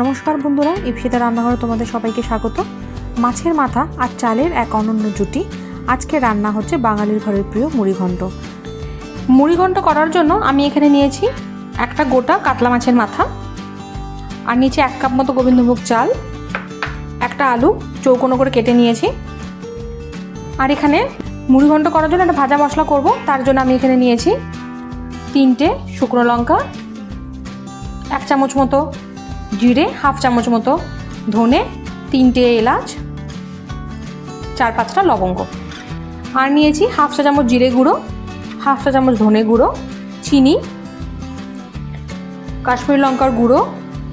নমস্কার বন্ধুরা ইপসিতা রান্নাঘরে তোমাদের সবাইকে স্বাগত। মাছের মাথা আর চালের এক অনন্য জুটি। আজকে রান্না হচ্ছে বাঙালির ঘরের প্রিয় মুড়িঘণ্ট মুড়িঘণ্ট করার জন্য আমি এখানে নিয়েছি একটা গোটা কাতলা মাছের মাথা, আর নিচে এক কাপ মতো গোবিন্দভোগ চাল, একটা আলু চৌকোনো করে কেটে নিয়েছি। আর এখানে মুড়িঘণ্ট করার জন্য একটা ভাজা মশলা করব, তার জন্য আমি এখানে নিয়েছি তিনটে শুকনো লঙ্কা, এক চামচ মতো জিরে হাফ চামচ মতো ধনে, তিনটে এলাচ, চার পাঁচটা লবঙ্গ। আর নিয়েছি হাফ চা চামচ জিরে গুঁড়ো, হাফ চা চামচ ধনে গুঁড়ো, চিনি, কাশ্মীরি লঙ্কার গুঁড়ো,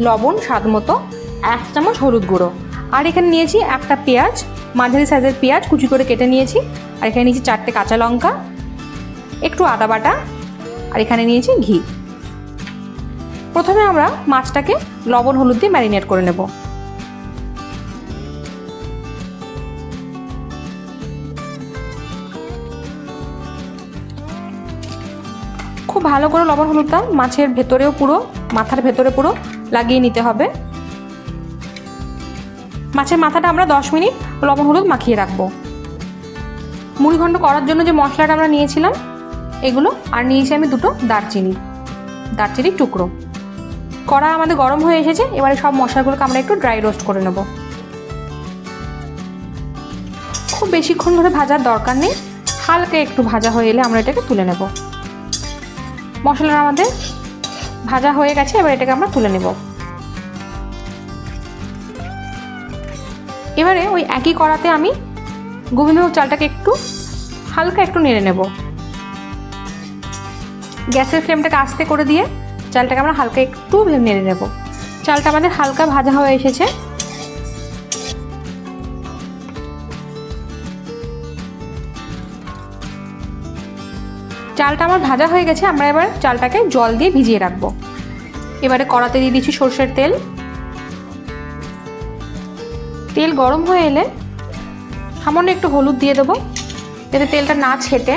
লবণ স্বাদ মতো, এক চামচ হলুদ গুঁড়ো। আর এখানে নিয়েছি একটা পেঁয়াজ, মাঝারি সাইজের পেঁয়াজ কুচি করে কেটে নিয়েছি। আর এখানে নিয়েছি চারটে কাঁচা লঙ্কা, একটু আদা বাটা, আর এখানে নিয়েছি ঘি। প্রথমে আমরা মাছটাকে লবণ, হলুদ দিয়ে ম্যারিনেট করে নেব। খুব ভালো করে লবণ, হলুদটা মাছের ভেতরেও পুরো, মাথার ভেতরে পুরো লাগিয়ে নিতে হবে। মাছের মাথাটা আমরা দশ মিনিট লবণ, হলুদ মাখিয়ে রাখব। মুড়িঘণ্ট করার জন্য যে মশলাটা আমরা নিয়েছিলাম, এগুলো, আর নিয়েছি আমি দুটো দারচিনি। দারচিনির টুকরো। কড়া আমাদের গরম হয়ে এসেছে, এবারে সব মশলাগুলোকে আমরা একটু ড্রাই রোস্ট করে নেব। খুব বেশিক্ষণ ধরে ভাজার দরকার নেই, হালকা একটু ভাজা হয়ে এলে আমরা এটাকে তুলে নেব। মশলাটা আমাদের ভাজা হয়ে গেছে, এবার এটাকে আমরা তুলে নেব। এবারে ওই একই কড়াতে আমি গোবিন্দভোগ চালটাকে একটু হালকা একটু নেড়ে নেব। গ্যাসের ফ্লেমটাকে আস্তে করে দিয়ে চালটাকে আমরা হালকা একটু নেড়ে নেব। চালটা আমাদের হালকা ভাজা হয়ে এসেছে। চালটা আমার ভাজা হয়ে গেছে, আমরা এবার চালটাকে জল দিয়ে ভিজিয়ে রাখব। এবারে কড়াতে দিয়ে দিচ্ছি সর্ষের তেল। তেল গরম হয়ে এলে সামান্য একটু হলুদ দিয়ে দেবো, যাতে তেলটা না ছেটে।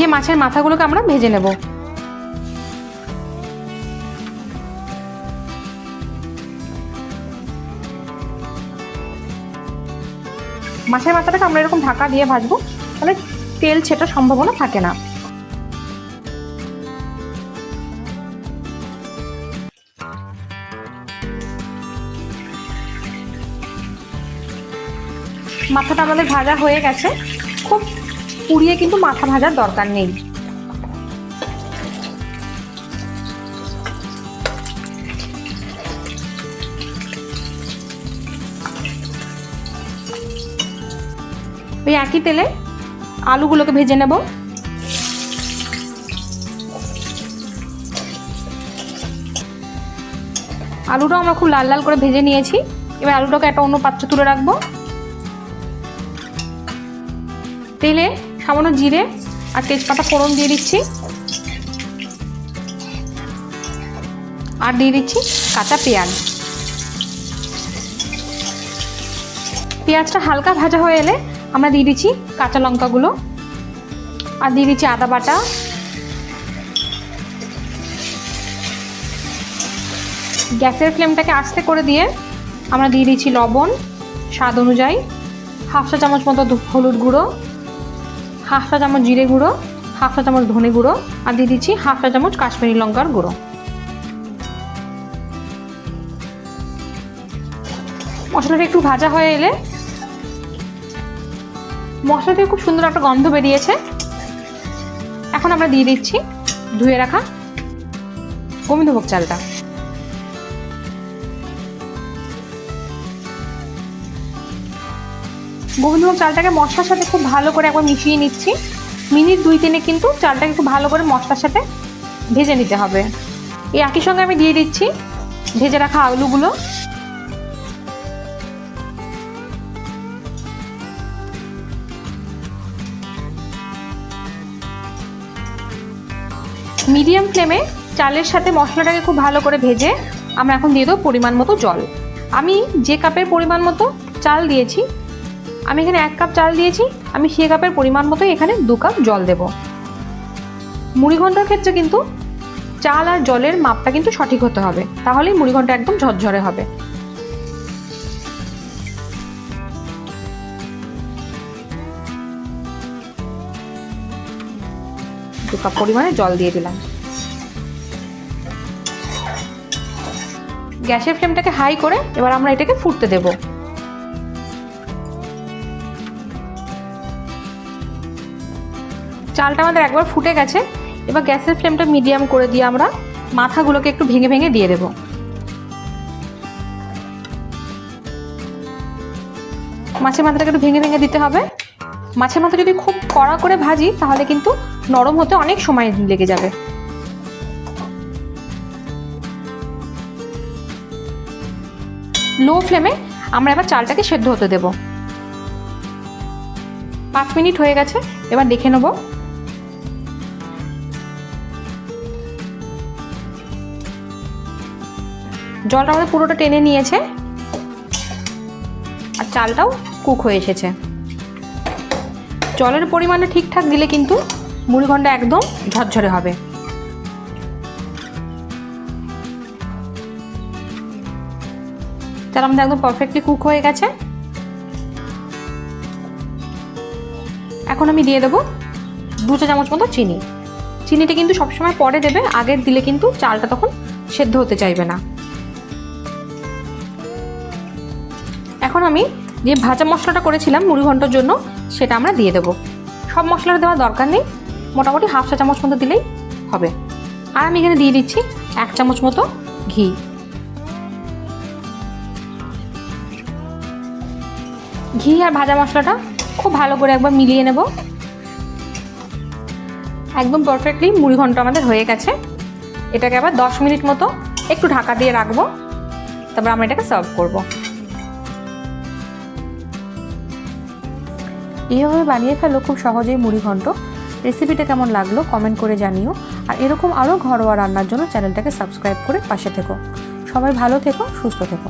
দিয়ে মাছের মাথাগুলোকে আমরা ভেজে নেব। মাছের মাথাটাকে আমরা এরকম ঢাকা দিয়ে ভাজবো, তাহলে তেল ছেটার সম্ভাবনা থাকে না। মাথাটা আমাদের ভাজা হয়ে গেছে। খুব পুড়িয়ে কিন্তু মাথা ভাজার দরকার নেই। ওই একই তেলে আলুগুলোকে ভেজে নেব। আলুটাও আমরা খুব লাল লাল করে ভেজে নিয়েছি। এবার আলুটাকে একটা অন্য পাত্রে তুলে রাখব। তেলে সামান্য জিরে আর তেজপাতা ফোড়ন দিয়ে দিচ্ছি। আর দিয়ে দিচ্ছি কাঁচা পেঁয়াজ। পেঁয়াজটা হালকা ভাজা হয়ে এলে আমরা দিয়ে দিচ্ছি কাঁচা লঙ্কাগুলো। আর দিয়ে দিচ্ছি আদা বাটা। গ্যাসের ফ্লেমটাকে আস্তে করে দিয়ে আমরা দিয়ে দিচ্ছি লবণ, স্বাদ অনুযায়ী। হাফ চা চামচ মতো হলুদ গুঁড়ো। হাফ চা চামচ জিরে গুঁড়ো, হাফ চা চামচ ধনে গুঁড়ো আর দিয়ে দিচ্ছি হাফ চা চামচ কাশ্মীরি লঙ্কার গুঁড়ো। মশলাটা একটু ভাজা হয়ে এলে মশলা থেকে খুব সুন্দর একটা গন্ধ বেরিয়েছে। এখন আমরা দিয়ে দিচ্ছি ধুয়ে রাখা গোবিন্দভোগ চালটা। গোবিন্দভোগ চালটাকে মশলার সাথে খুব ভালো করে একবার মিশিয়ে নিচ্ছি। মিনিট দুই তিনে কিন্তু চালটাকে খুব ভালো করে মশলার সাথে ভেজে নিতে হবে। এই একই সঙ্গে আমি দিয়ে দিচ্ছি ভেজে রাখা আলুগুলো। মিডিয়াম ফ্লেমে চালের সাথে মশলাটাকে খুব ভালো করে ভেজে আমরা এখন দিয়ে দেবো পরিমাণ মতো জল। আমি যে কাপের পরিমাণ মতো চাল দিয়েছি আমি এখানে এক কাপ চাল দিয়েছি। আমি সে কাপের পরিমাণ মতোই এখানে দু কাপ জল দেব। মুড়ি ঘণ্টার ক্ষেত্রে কিন্তু চাল আর জলের মাপটা কিন্তু সঠিক হতে হবে। তাহলেই মুড়ি ঘণ্টা একদম ঝরঝরে হবে। দু কাপ পরিমাণে জল দিয়ে দিলাম। গ্যাসের ফ্লেমটাকে হাই করে এবার আমরা এটাকে ফুটতে দেব। চালটা আমাদের একবার ফুটে গেছে। এবার গ্যাসের ফ্লেমটা মিডিয়াম করে দিয়ে আমরা মাথাগুলোকে একটু ভেঙে ভেঙে দিয়ে দেব। মাছের মাথাটাকে একটু ভেঙে ভেঙে দিতে হবে। মাছের মাথা যদি খুব কড়া করে ভাজি, তাহলে কিন্তু নরম হতে অনেক সময় লেগে যাবে। লো ফ্লেমে আমরা এবার চালটাকে সেদ্ধ হতে দেব। পাঁচ মিনিট হয়ে গেছে, এবার দেখে নেব জলটা আমাদের পুরোটা টেনে নিয়েছে। আর চালটাও কুক হয়ে এসেছে। জলের পরিমাণে ঠিকঠাক দিলে কিন্তু মুড়িঘণ্টা একদম ঝরঝরে হবে। চাল আমাদের একদম পারফেক্টলি কুক হয়ে গেছে। এখন আমি দিয়ে দেবো দু চা চামচ মতো চিনি। চিনিটা কিন্তু সবসময় পরে দেবে, আগে দিলে কিন্তু চালটা তখন সেদ্ধ হতে চাইবে না। এখন আমি যে ভাজা মশলাটা করেছিলাম মুড়ি ঘণ্টার জন্য, সেটা আমরা দিয়ে দেবো। সব মশলাটা দেওয়ার দরকার নেই, মোটামুটি হাফ চা চামচ মতো দিলেই হবে। আর আমি এখানে দিয়ে দিচ্ছি এক চামচ মতো ঘি। ঘি আর ভাজা মশলাটা খুব ভালো করে একবার মিলিয়ে নেব। একদম পারফেক্টলি মুড়ি ঘণ্টা আমাদের হয়ে গেছে। এটাকে আবার দশ মিনিট মতো একটু ঢাকা দিয়ে রাখব। তারপর আমরা এটাকে সার্ভ করব। এইভাবে বানিয়ে ফেলো খুব সহজেই মুড়ি ঘন্ট। রেসিপিটা কেমন লাগল কমেন্ট করে জানিও। আর এরকম আরও ঘরোয়া রান্নার জন্য চ্যানেলটাকে সাবস্ক্রাইব করে পাশে থেকো। সবাই ভালো থেকো, সুস্থ থেকো।